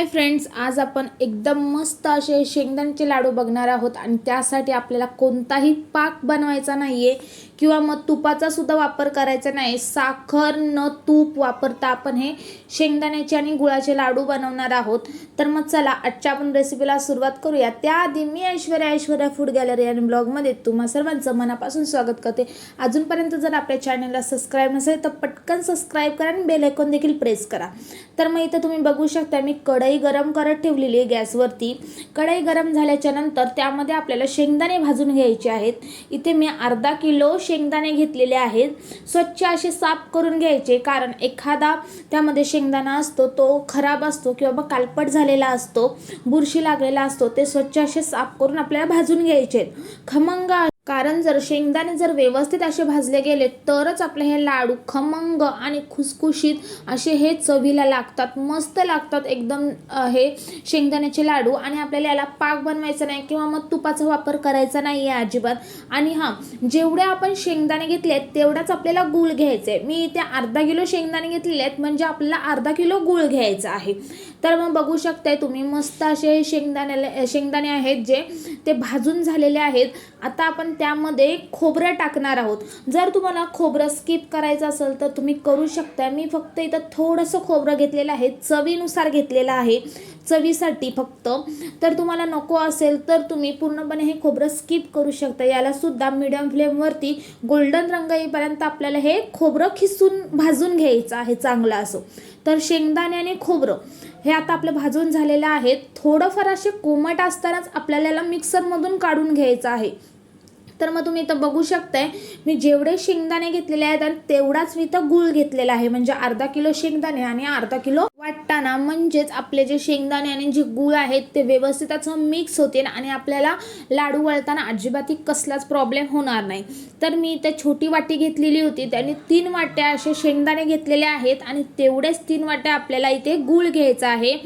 Hi friends आज आपण एकदम मस्त असे शेंगदाण्याचे लाडू बघणार आहोत आणि त्यासाठी आपल्याला कोणताही पाक बनवायचा नाही आहे किंवा मग तुपाचा सुद्धा वापर करायचा नाही साखर न तूप वापरता आपण हे शेंगदाण्याचे आणि गुळाचे लाडू बनवणार आहोत. तर मग चला आजच्या आपण रेसिपीला सुरुवात करूया. त्याआधी मी ऐश्वर्या ऐश्वर्या फूड गॅलरी आणि ब्लॉगमध्ये तुम्हा सर्वांचं मनापासून स्वागत करते. अजूनपर्यंत जर आपल्या चॅनलला सबस्क्राईब नसेल तर पटकन सबस्क्राईब करा आणि बेल देखील प्रेस करा. तर मग इथं तुम्ही बघू शकता मी कढई गरम करत ठेवलेली आहे गॅसवरती. कढई गरम झाल्याच्यानंतर त्यामध्ये आपल्याला शेंगदाणे भाजून घ्यायचे आहेत. इथे मी अर्धा किलो शेंगदाणे घेतलेले आहेत. स्वच्छ असे साफ करून घ्यायचे कारण एखादा त्यामध्ये शेंगदाणा असतो तो खराब असतो किंवा बा कालपट झालेला असतो बुरशी लागलेला असतो ते स्वच्छ असे साफ करून आपल्याला भाजून घ्यायचे आहेत. खमंग कारण जर शेंगदाणे जर व्यवस्थित असे भाजले गेले तरच आपले हे लाडू खमंग आणि खुसखुशीत असे हे चवीला लागतात मस्त लागतात एकदम हे शेंगदाण्याचे लाडू. आणि आपल्याला याला पाक बनवायचा नाही किंवा मग तुपाचा वापर करायचा नाही आहे अजिबात. आणि हां जेवढे आपण शेंगदाणे घेतले आहेत तेवढाच आपल्याला गूळ घ्यायचा आहे मी इथे अर्धा किलो शेंगदाणे घेतलेले आहेत म्हणजे आपल्याला अर्धा किलो गूळ घ्यायचा आहे. तर मग बघू शकताय तुम्ही मस्त असे शेंगदाणे शेंगदाणे आहेत जे ते भाजून झालेले आहेत. आता आपण त्यामध्ये खोबरं टाकणार आहोत. जर तुम्हाला खोबरं स्किप करायचं असेल तर तुम्ही करू शकता मी फक्त इथं थोडंसं खोबरं घेतलेलं आहे. चवीनुसार घेतलेलं आहे. चवीसाठी फक्त. तर तुम्हाला नको असेल तर तुम्ही पूर्णपणे हे खोबरं स्किप करू शकता. याला सुद्धा मिडियम फ्लेमवरती गोल्डन रंग येईपर्यंत आपल्याला हे खोबरं खिसून भाजून घ्यायचं आहे चांगलं असं. तर शेंगदाणे आणि खोबरं हे आता आपलं भाजून झालेलं आहे. थोडंफार असे कोमट असतानाच आपल्याला याला मिक्सरमधून काढून घ्यायचं आहे. तर मग तुम्ही इथं बघू शकताय मी जेवढे शेंगदाणे घेतलेले आहेत आणि तेवढाच मी इथं गूळ घेतलेला आहे. म्हणजे अर्धा किलो शेंगदाणे आणि अर्धा किलो वाटताना म्हणजेच आपले जे शेंगदाणे आणि जे गूळ आहेत ते व्यवस्थित असं मिक्स होतील आणि आपल्याला लाडू वळताना अजिबातही कसलाच प्रॉब्लेम होणार नाही. तर मी इथे छोटी वाटी घेतलेली होती. त्याने तीन वाट्या असे शेंगदाणे घेतलेले आहेत आणि तेवढेच तीन वाट्या आपल्याला इथे गूळ घ्यायचा आहे.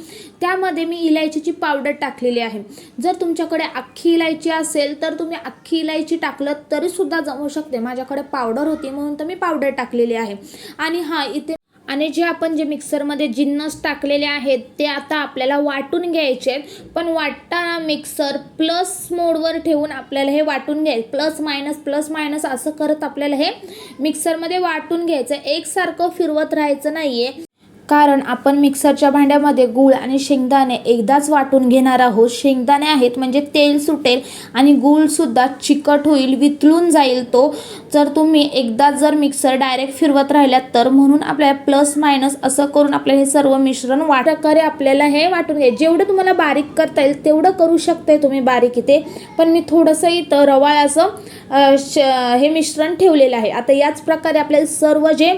त्यामध्ये मी इलायचीची पावडर टाकलेली आहे. जर तुमच्याकडे अख्खी इलायची असेल तर तुम्ही अख्खी इलायची टाकलं तरी सुद्धा जमू शकते. माझ्याकडे पावडर होती म्हणून तर मी पावडर टाकलेली आहे. आणि हां इथे आणि जे आपण जे मिक्सरमध्ये जिन्नस टाकलेले आहेत ते आता आपल्याला वाटून घ्यायचे आहेत. पण वाटताना मिक्सर प्लस मोडवर ठेवून आपल्याला हे वाटून घ्यायचं प्लस मायनस प्लस मायनस असं करत आपल्याला हे मिक्सरमध्ये वाटून घ्यायचं. एकसारखं फिरवत राहायचं नाही आहे कारण आपण मिक्सरच्या भांड्यामध्ये गूळ आणि शेंगदाणे एकदाच वाटून घेणार आहोत. शेंगदाणे आहेत म्हणजे तेल सुटेल आणि गूळसुद्धा चिकट होईल वितळून जाईल तो. जर तुम्ही एकदा जर मिक्सर डायरेक्ट फिरवत राहिल्यात तर म्हणून आपल्याला प्लस मायनस असं करून आपल्याला हे सर्व मिश्रण वाट प्रकारे आपल्याला हे वाटून घ्यायचे. जेवढं तुम्हाला बारीक करता येईल तेवढं करू शकताय तुम्ही बारीक इथे. पण मी थोडंसं इथं रवाळ असं श हे मिश्रण ठेवलेलं आहे. आता याच प्रकारे आपल्याला सर्व जे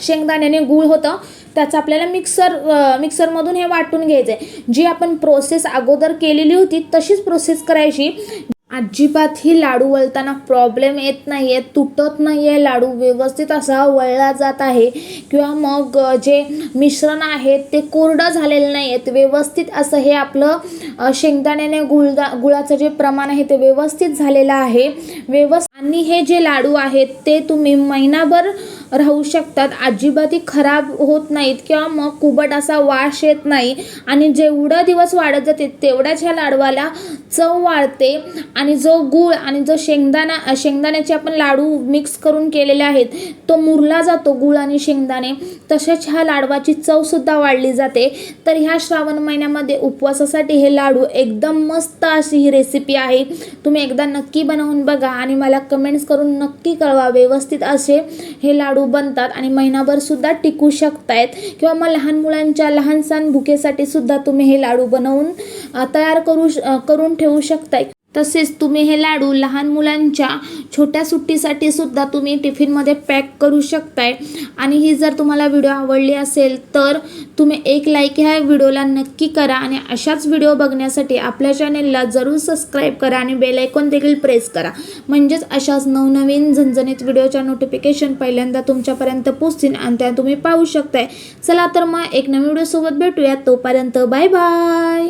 शेंगदाण्याने गूळ होतं त्याचं आपल्याला मिक्सर मिक्सरमधून हे वाटून घ्यायचं आहे जी आपण प्रोसेस अगोदर केलेली होती तशीच प्रोसेस करायची. अजिबात ही लाडू वळताना प्रॉब्लेम येत नाही आहे तुटत नाही आहे लाडू व्यवस्थित असा वळला जात आहे. किंवा मग जे मिश्रण आहे ते कोरडं झालेलं नाही आहेत व्यवस्थित असं हे आपलं शेंगदाण्याने गुळदा गुळाचं जे प्रमाण आहे ते व्यवस्थित झालेलं आहे. व्यवस्थित आणि हे जे लाडू आहेत ते तुम्ही महिनाभर राहू शकतात. अजिबातही खराब होत नाहीत किंवा मग कुबट असा वास येत नाही. आणि जेवढं दिवस वाढत जाते तेवढ्याच ह्या लाडवाला चव वाढते. आणि जो गूळ आणि जो शेंगदाणा शेंगदाण्याचे आपण लाडू मिक्स करून केलेले आहेत तो मुरला जातो गूळ आणि शेंगदाणे. तसेच ह्या लाडवाची चवसुद्धा वाढली जाते. तर ह्या श्रावण महिन्यामध्ये उपवासासाठी हे लाडू एकदम मस्त अशी ही रेसिपी आहे. तुम्ही एकदा नक्की बनवून बघा आणि मला कमेंट्स करून नक्की कळवा. व्यवस्थित असे हे लाडू बनतात आणि महिनाभरसुद्धा टिकू शकतायत. किंवा मग लहान मुलांच्या लहान सण भुकेसाठी सुद्धा तुम्ही हे लाडू बनवून तयार करू श- करून ठेवू शकताय. तसेच तुम्ही हे लाडू लहान मुलांच्या छोट्या सुट्टीसाठी सुद्धा तुम्ही टिफिनमध्ये पॅक करू शकताय. आणि ही जर तुम्हाला व्हिडिओ आवडली असेल तर तुम्ही एक लाईक ह्या व्हिडिओला नक्की करा आणि अशाच व्हिडिओ बघण्यासाठी आपल्या चॅनेलला जरूर सबस्क्राईब करा आणि बेल आयकॉन देखील प्रेस करा. म्हणजेच अशाच नवनवीन झणझणीत व्हिडिओच्या नोटिफिकेशन पहिल्यांदा तुमच्यापर्यंत पोचतील आणि त्या तुम्ही पाहू शकताय. चला तर मग एक नवीन व्हिडिओसोबत भेटूया. तोपर्यंत बाय बाय.